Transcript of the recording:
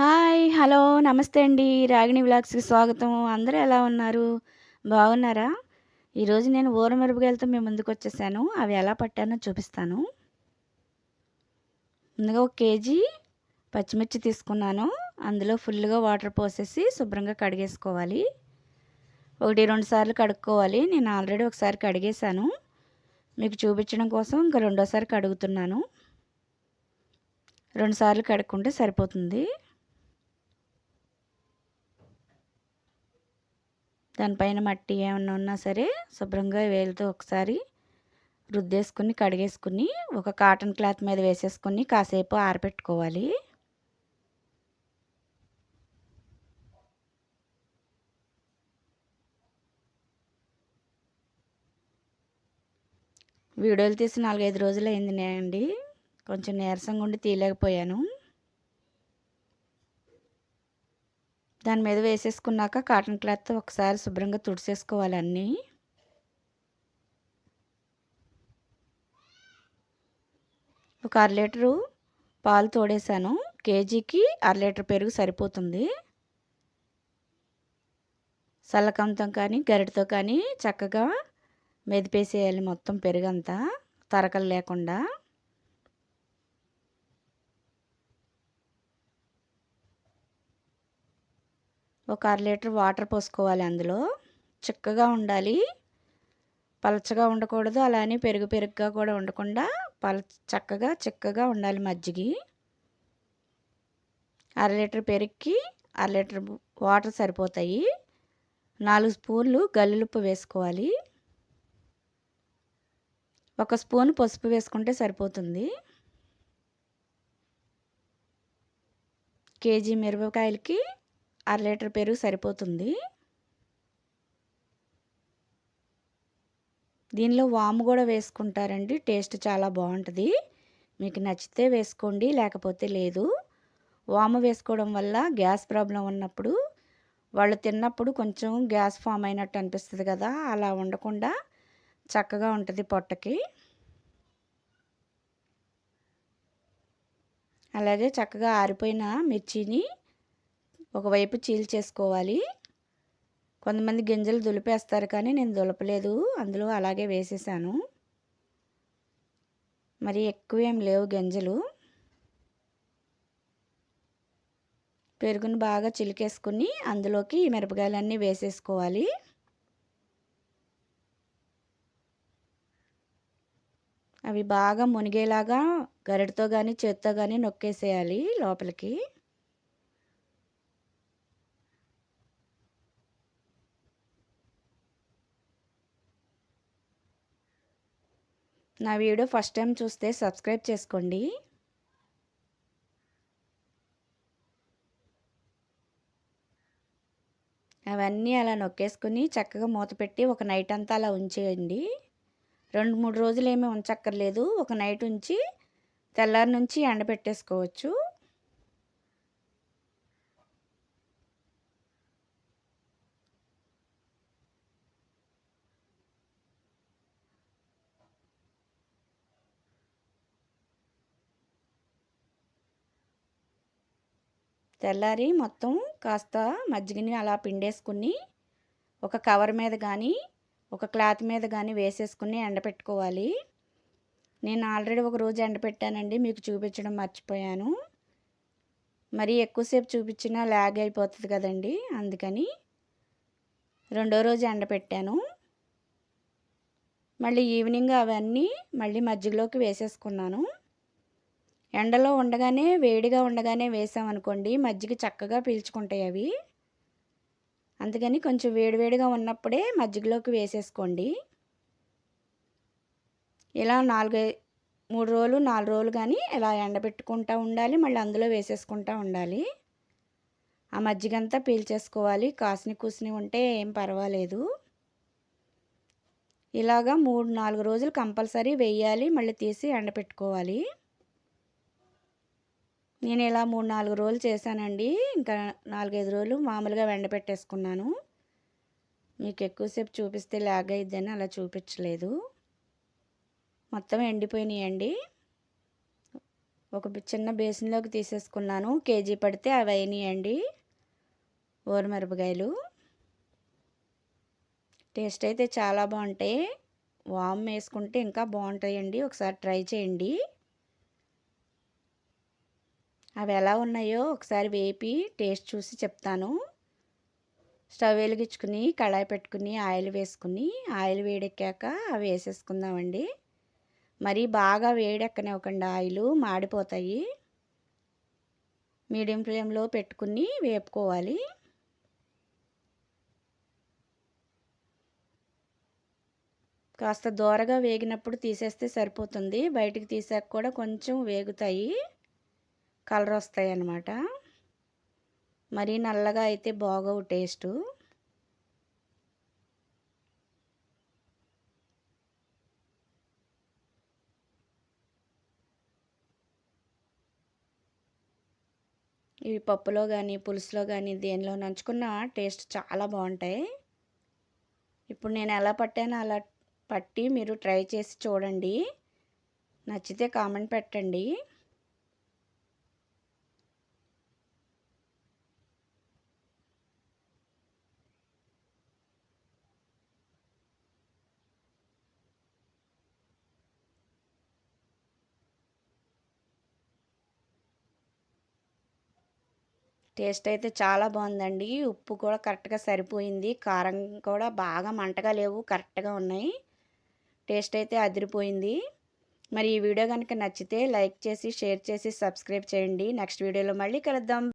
Hi hello నమస్తే అండి. రాగిణి వ్లాగ్స్కి స్వాగతం. అందరూ ఎలా ఉన్నారు? బాగున్నారా? ఈరోజు నేను ఊరమిరపకాయలతో మేము ముందుకు వచ్చేసాను. అవి ఎలా పట్టానో చూపిస్తాను. ముందుగా ఒక కేజీ పచ్చిమిర్చి తీసుకున్నాను. అందులో ఫుల్గా వాటర్ పోసేసి శుభ్రంగా కడిగేసుకోవాలి. ఒకటి రెండు సార్లు కడుక్కోవాలి. నేను ఆల్రెడీ ఒకసారి కడిగేశాను. మీకు చూపించడం కోసం ఇంకా రెండోసారి కడుగుతున్నాను. రెండుసార్లు కడుక్కుంటే సరిపోతుంది. దానిపైన మట్టి ఏమన్నా ఉన్నా సరే శుభ్రంగా వేలుతో ఒకసారి రుద్దేసుకుని కడిగేసుకుని ఒక కాటన్ క్లాత్ మీద వేసేసుకుని కాసేపు ఆరబెట్టుకోవాలి వీడియోలు తీసి నాలుగైదు రోజులు అయింది అండి. కొంచెం నీరసంగా ఉండి తీయలేకపోయాను. దాని మీద వేసేసుకున్నాక కాటన్ క్లాత్ ఒకసారి శుభ్రంగా తుడిసేసుకోవాలి అన్నీ. ఒక అర లీటరు పాలు తోడేసాను కేజీకి అర లీటర్ పెరుగు సరిపోతుంది. సల్లకంతం కానీ గరిటతో కానీ చక్కగా మెదిపేసేయాలి మొత్తం పెరుగంతా తరకలు లేకుండా. ఒక అర లీటర్ వాటర్ పోసుకోవాలి అందులో. చిక్కగా ఉండాలి. పలచగా ఉండకూడదు. అలానే పెరుగు పెరుగుగా కూడా ఉండకుండా పల చక్కగా చిక్కగా ఉండాలి మజ్జిగి. అర లీటర్ పెరుగుకి అర లీటర్ వాటర్ సరిపోతాయి. నాలుగు స్పూన్లు గల్లులుప్పు వేసుకోవాలి. ఒక స్పూన్ పసుపు వేసుకుంటే సరిపోతుంది. కేజీ మిరపకాయలకి అర లీటర్ పెరుగు సరిపోతుంది. దీనిలో వాము కూడా వేసుకుంటారండి టేస్ట్ చాలా బాగుంటుంది. మీకు నచ్చితే వేసుకోండి లేకపోతే లేదు. వాము వేసుకోవడం వల్ల గ్యాస్ ప్రాబ్లం ఉన్నప్పుడు వాళ్ళు తిన్నప్పుడు కొంచెం గ్యాస్ ఫామ్ అయినట్టు అనిపిస్తుంది కదా అలా ఉండకుండా చక్కగా ఉంటుంది పొట్టకి. అలాగే చక్కగా ఆరిపోయిన మిర్చిని ఒకవైపు చీల్చేసుకోవాలి కొంతమంది గింజలు దులిపేస్తారు కానీ నేను దులపలేదు. అందులో అలాగే వేసేసాను. మరి ఎక్కువ ఏం లేవు గింజలు. పెరుగును బాగా చిలికేసుకుని అందులోకి ఈ మిరపకాయలన్నీ వేసేసుకోవాలి. అవి బాగా మునిగేలాగా గరిటతో కానీ చేత్తో కానీ నొక్కేసేయాలి లోపలికి. నా వీడియో ఫస్ట్ టైం చూస్తే సబ్స్క్రైబ్ చేసుకోండి. అవన్నీ అలా నొక్కేసుకుని చక్కగా మూత పెట్టి ఒక నైట్ అంతా అలా ఉంచేయండి. రెండు మూడు రోజులు ఏమీ ఉంచక్కర్లేదు. ఒక నైట్ ఉంచి తెల్లారి నుంచి ఎండబెట్టేసుకోవచ్చు. తెల్లారి మొత్తం కాస్త మజ్జిగని అలా పిండేసుకుని ఒక కవర్ మీద కానీ ఒక క్లాత్ మీద కానీ వేసేసుకుని ఎండపెట్టుకోవాలి నేను ఆల్రెడీ ఒక రోజు ఎండపెట్టానండి మీకు చూపించడం మర్చిపోయాను. మరి ఎక్కువసేపు చూపించినా ల్యాగ్ అయిపోతుంది కదండి అందుకని రెండో రోజు ఎండపెట్టాను మళ్ళీ ఈవినింగ్ అవన్నీ మళ్ళీ మజ్జిగలోకి వేసేసుకున్నాను. ఎండలో ఉండగానే వేడిగా ఉండగానే వేసామనుకోండి మజ్జిగ చక్కగా పీల్చుకుంటాయి అవి. అందుకని కొంచెం వేడివేడిగా ఉన్నప్పుడే మజ్జిగలోకి వేసేసుకోండి. ఇలా నాలుగు మూడు రోజులు నాలుగు రోజులు కానీ ఇలా ఎండబెట్టుకుంటూ ఉండాలి మళ్ళీ అందులో వేసేసుకుంటూ ఉండాలి. ఆ మజ్జిగంతా పీల్చేసుకోవాలి కాసిని కూసిని ఉంటే ఏం పర్వాలేదు. ఇలాగా మూడు నాలుగు రోజులు కంపల్సరీ వేయాలి మళ్ళీ తీసి ఎండపెట్టుకోవాలి నేను ఇలా మూడు నాలుగు రోజులు చేశానండి. ఇంకా నాలుగైదు రోజులు మామూలుగా వెండపెట్టేసుకున్నాను మీకు ఎక్కువసేపు చూపిస్తే లాగ్ అయిద్దని అలా చూపించలేదు. మొత్తం ఎండిపోయినాయండి. ఒక చిన్న బేసిన్లోకి తీసేసుకున్నాను. కేజీ పడితే అవి అయినాయండి. ఊరమిరపకాయలు టేస్ట్ అయితే చాలా బాగుంటాయి. వామ్ వేసుకుంటే ఇంకా బాగుంటాయండి. ఒకసారి ట్రై చేయండి. అవి ఎలా ఉన్నాయో ఒకసారి వేపి టేస్ట్ చూసి చెప్తాను. స్టవ్ వెలిగించుకుని కళాయి పెట్టుకుని ఆయిల్ వేసుకుని ఆయిల్ వేడెక్కాక అవి వేసేసుకుందామండి. మరీ బాగా వేడెక్కనివ్వకండి ఆయిల్ మాడిపోతాయి. మీడియం ఫ్లేమ్లో పెట్టుకుని వేపుకోవాలి. కాస్త దూరగా వేగినప్పుడు తీసేస్తే సరిపోతుంది. బయటికి తీసాక కూడా కొంచెం వేగుతాయి. కలర్ వస్తాయి అన్నమాట మరీ నల్లగా అయితే బాగోవు టేస్టు. ఇవి పప్పులో కానీ పులుసులో కానీ దేనిలో నంచుకున్న టేస్ట్ చాలా బాగుంటాయి. ఇప్పుడు నేను ఎలా పట్టానో అలా పట్టి మీరు ట్రై చేసి చూడండి. నచ్చితే కామెంట్ పెట్టండి. టేస్ట్ అయితే చాలా బాగుందండి. ఉప్పు కూడా కరెక్ట్గా సరిపోయింది. కారం కూడా బాగా మంటగా లేవు కరెక్ట్గా ఉన్నాయి. టేస్ట్ అయితే అదిరిపోయింది. మరి ఈ వీడియో కనుక నచ్చితే లైక్ చేసి షేర్ చేసి సబ్స్క్రైబ్ చేయండి. నెక్స్ట్ వీడియోలో మళ్ళీ కలుద్దాం.